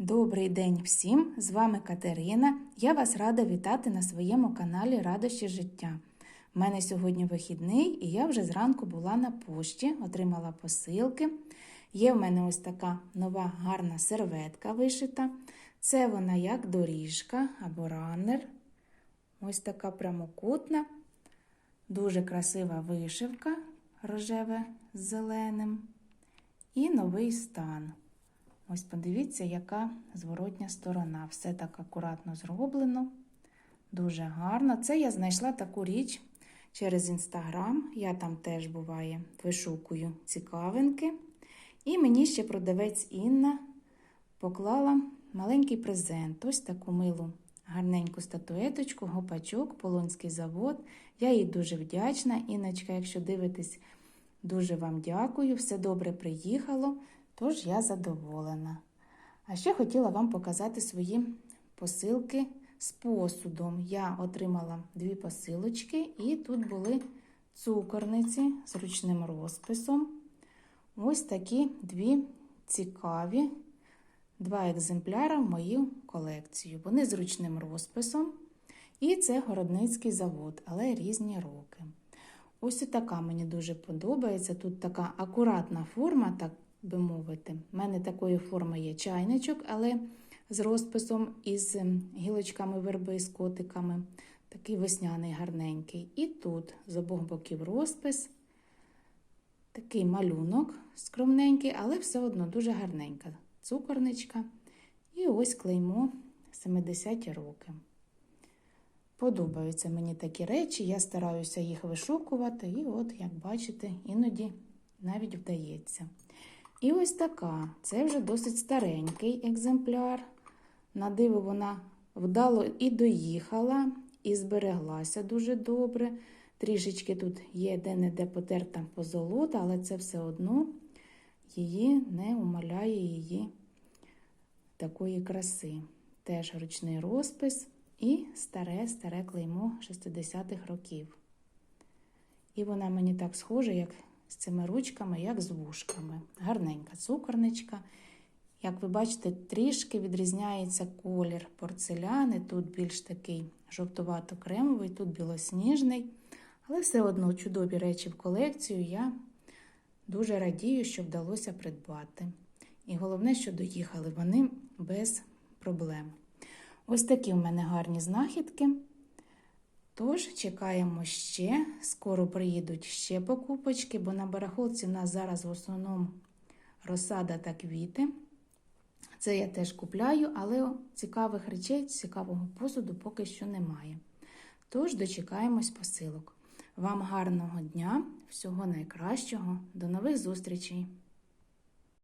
Добрий день всім! З вами Катерина. Я вас рада вітати на своєму каналі Радощі життя. У мене сьогодні вихідний, і я вже зранку була на пошті, отримала посилки. Є в мене ось така нова гарна серветка вишита. Це вона як доріжка або раннер. Ось така прямокутна, дуже красива вишивка рожеве з зеленим. І новий стан. Ось подивіться, яка зворотня сторона. Все так акуратно зроблено, дуже гарно. Це я знайшла таку річ через інстаграм. Я там теж буває вишукую цікавинки. І мені ще продавець Інна поклала маленький презент. Ось таку милу гарненьку статуеточку, гопачок, Полонський завод. Я їй дуже вдячна. Інночка, якщо дивитесь, дуже вам дякую. Все добре приїхало. Тож я задоволена. А ще хотіла вам показати свої посилки з посудом. Я отримала дві посилочки, і тут були цукорниці з ручним розписом. Ось такі дві цікаві, два екземпляри в мою колекцію. Вони з ручним розписом. І це городницький завод, але різні роки. Ось така мені дуже подобається. Тут така акуратна форма, так би мовити. У мене такої форми є чайничок, але з розписом із гілочками верби, з котиками. Такий весняний гарненький. І тут з обох боків розпис. Такий малюнок скромненький, але все одно дуже гарненька цукорничка. І ось клеймо 70-ті роки. Подобаються мені такі речі, я стараюся їх вишукувати, і от, як бачите, іноді навіть вдається. І ось така. Це вже досить старенький екземпляр. На диво вона вдало і доїхала, і збереглася дуже добре. Трішечки тут є де-не-де потерта позолота, але це все одно її не умаляє її такої краси. Теж ручний розпис і старе-старе клеймо 60-х років. І вона мені так схожа, як цими ручками, як з вушками. Гарненька цукорничка. Як ви бачите, трішки відрізняється колір порцеляни. Тут більш такий жовтувато-кремовий, тут білосніжний. Але все одно чудові речі в колекцію я дуже радію, що вдалося придбати. І головне, що доїхали вони без проблем. Ось такі в мене гарні знахідки. Тож, чекаємо ще. Скоро приїдуть ще покупочки, бо на барахолці в нас зараз в основному розсада та квіти. Це я теж купляю, але цікавих речей, цікавого посуду поки що немає. Тож дочекаємось посилок. Вам гарного дня, всього найкращого, до нових зустрічей!